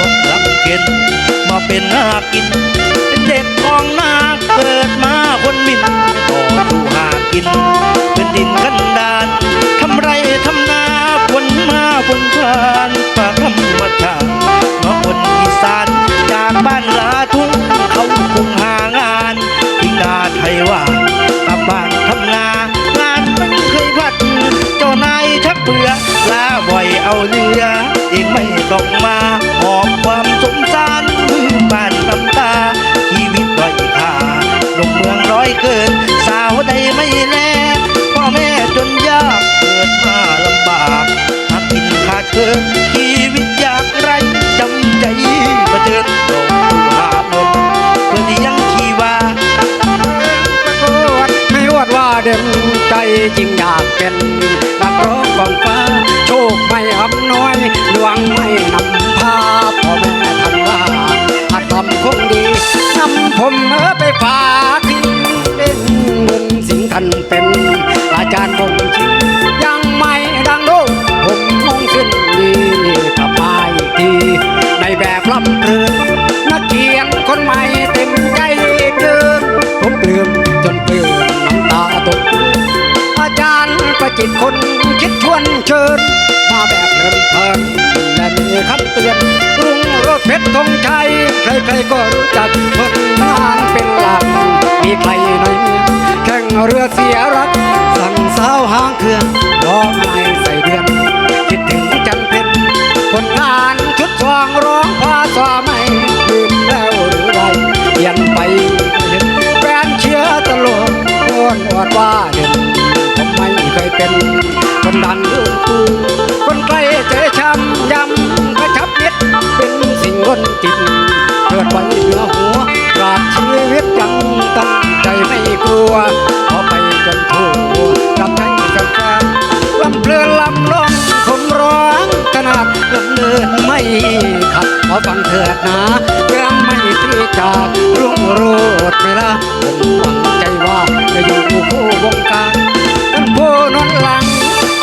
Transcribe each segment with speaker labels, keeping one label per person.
Speaker 1: ผมรับเข็นมาเป็นหากิน เป็นเด็กของนาเกิดมาคนมินต่อสู้หากิน เป็นดินกันดานทำไรทำนาคนมาคนทานป่าธรรมชาติมาคนอีสานจากบ้านลาทุ่งเขาคงหางานที่นาไทยว่าตามบ้านทำงาน นขาดชีวิตอยากไรจำใจประเจิดต้องหาเงินเพื่อที่ยังชีวา
Speaker 2: โอดไม่อวดว่าเด่นใจจริงอยากเป็นนักร้องกองฟ้า โชคไม่อำนวยดวงไม่นำพาพ่อแม่ท่านว่าหาทำคงดีนำผมเออไปฝากทิ้งเล่นเงินสิ่งท่านเป็นอาจารย์ผม ในแบบลำเพลินนักเขียนคนใหม่เต็มใจเกินผมเปลือมจนเปลือมน้ำตาตกอาจารย์ประจิตคนคิดชวนเชิญ มาแบบเพลินเพลินและมีคำเตือนกรุงรถเพชรธงชัยใครๆก็รู้จักคนงานเป็นหลักมีใครในแข่งเรือเสียรัก สั่งสาวหางเครื่องร้องไห้ใส่เดือน อวดว่าเด่นผมไม่เคยเป็นคนดังรุ่นกูคนใกล้เจอช้ำยำกระชับมิดเป็นสิ่งคนจิตเกิดไว้เหนือหัวปราดชีวิตยังตั้งใจไม่กลัวขอไปจนทั่วรับใช้กันแฟนลำเพลินลำร้องผมร้องขนาดลำเนินไม่ขัดขอฟังเถิดนะเรื่องไม่ตรีจากรุ่งโรดไม่ละผมหวังใจว่า จะอยู่คู่วงการเป็นผู้นอนหลัง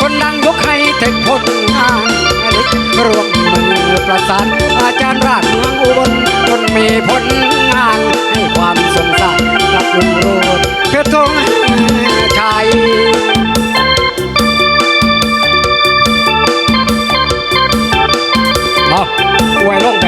Speaker 2: คนดังยกให้เทคผลงานอลิกรวมมือประสานอาจารย์ราชเมืองอุบลจนมีผลงานให้ความสงสารกับลุงโรดเพชรทงชัยเอาอวยลงแบบ